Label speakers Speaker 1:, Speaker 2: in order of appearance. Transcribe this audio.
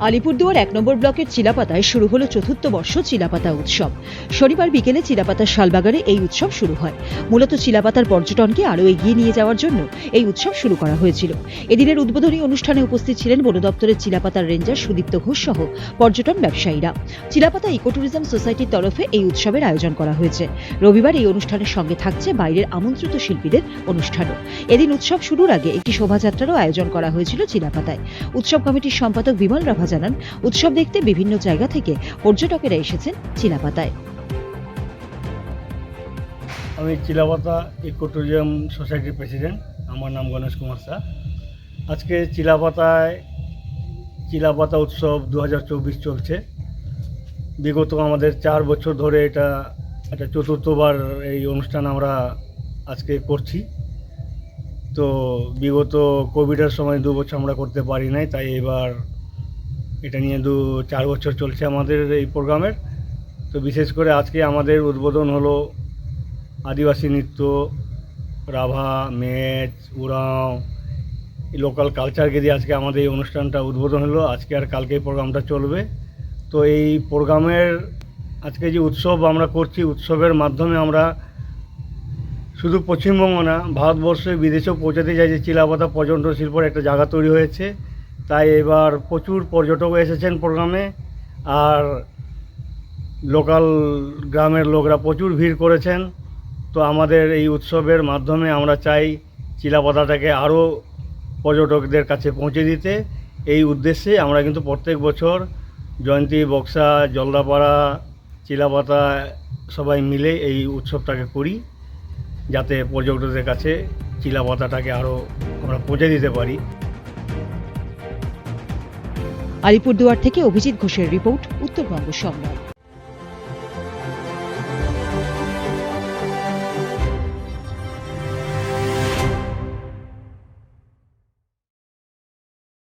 Speaker 1: আলিপুরদুয়ার এক নম্বর ব্লকের চিলাপাতায় শুরু হলো চতুর্থ বর্ষ চিলাপাতা উৎসব। শনিবার বিকেলে চিলাপাতার শালবাগানে এই উৎসব শুরু হয়। মূলত চিলাপাতার পর্যটনকে আরও এগিয়ে নিয়ে যাওয়ার জন্য এই উৎসব শুরু করা হয়েছিল। এদিনের উদ্বোধনী অনুষ্ঠানে উপস্থিত ছিলেন বন দপ্তরের চিলাপাতার রেঞ্জার সুদীপ্ত ঘোষ সহ পর্যটন ব্যবসায়ীরা। চিলাপাতা ইকো ট্যুরিজম সোসাইটির তরফে এই উৎসবের আয়োজন করা হয়েছে। রবিবার এই অনুষ্ঠানের সঙ্গে থাকছে বাইরের আমন্ত্রিত শিল্পীদের অনুষ্ঠানও। এদিন উৎসব শুরুর আগে একটি শোভাযাত্রারও আয়োজন করা হয়েছিল চিলাপাতায়। উৎসব কমিটির সম্পাদক বিমল রাভা জানান, উৎসব দেখতে বিভিন্ন জায়গা থেকে পর্যটকেরা এসেছেন চিলাপাতায়।
Speaker 2: আমি চিলাপাতা ইকো ট্যুরিজম সোসাইটির প্রেসিডেন্ট, আমার নাম গণেশ কুমার শাহ আজকে চিলাপাতায়, চিলাপাতা উৎসব দু চব্বিশ চলছে। বিগত আমাদের চার বছর ধরে এটা একটা চতুর্থবার এই অনুষ্ঠান আমরা আজকে করছি। তো বিগত কোভিডের সময় দু বছর আমরা করতে পারি নাই, তাই এবার এটা নিয়ে দু চার বছর চলছে আমাদের এই প্রোগ্রামের। তো বিশেষ করে আজকে আমাদের উদ্বোধন হলো আদিবাসী নৃত্য, রাভা, মেচ, উড়াও, এই লোকাল কালচারকে দিয়ে আজকে আমাদের এই অনুষ্ঠানটা উদ্বোধন হলো। আজকে আর কালকে এই প্রোগ্রামটা চলবে। তো এই প্রোগ্রামের আজকে যে উৎসব আমরা করছি, উৎসবের মাধ্যমে আমরা শুধু পশ্চিমবঙ্গ না, ভারতবর্ষে বিদেশেও পৌঁছাতে চাই যে চিলাপাতা পর্যটন শিল্পের একটা জায়গা তৈরি হয়েছে। তাই এবার প্রচুর পর্যটক এসেছেন প্রোগ্রামে, আর লোকাল গ্রামের লোকরা প্রচুর ভিড় করেছেন। তো আমাদের এই উৎসবের মাধ্যমে আমরা চাই চিলাপাতাটাকে আরও পর্যটকদের কাছে পৌঁছে দিতে। এই উদ্দেশ্যে আমরা কিন্তু প্রত্যেক বছর জয়ন্তী, বক্সা, জলদাপাড়া, চিলাপাতা সবাই মিলে এই উৎসবটাকে করি, যাতে পর্যটকদের কাছে চিলাপাতাটাকে আরও আমরা পৌঁছে দিতে পারি।
Speaker 1: আলিপুরদুয়ার থেকে অভিজিৎ ঘোষের রিপোর্ট উত্তরবঙ্গ সংবাদ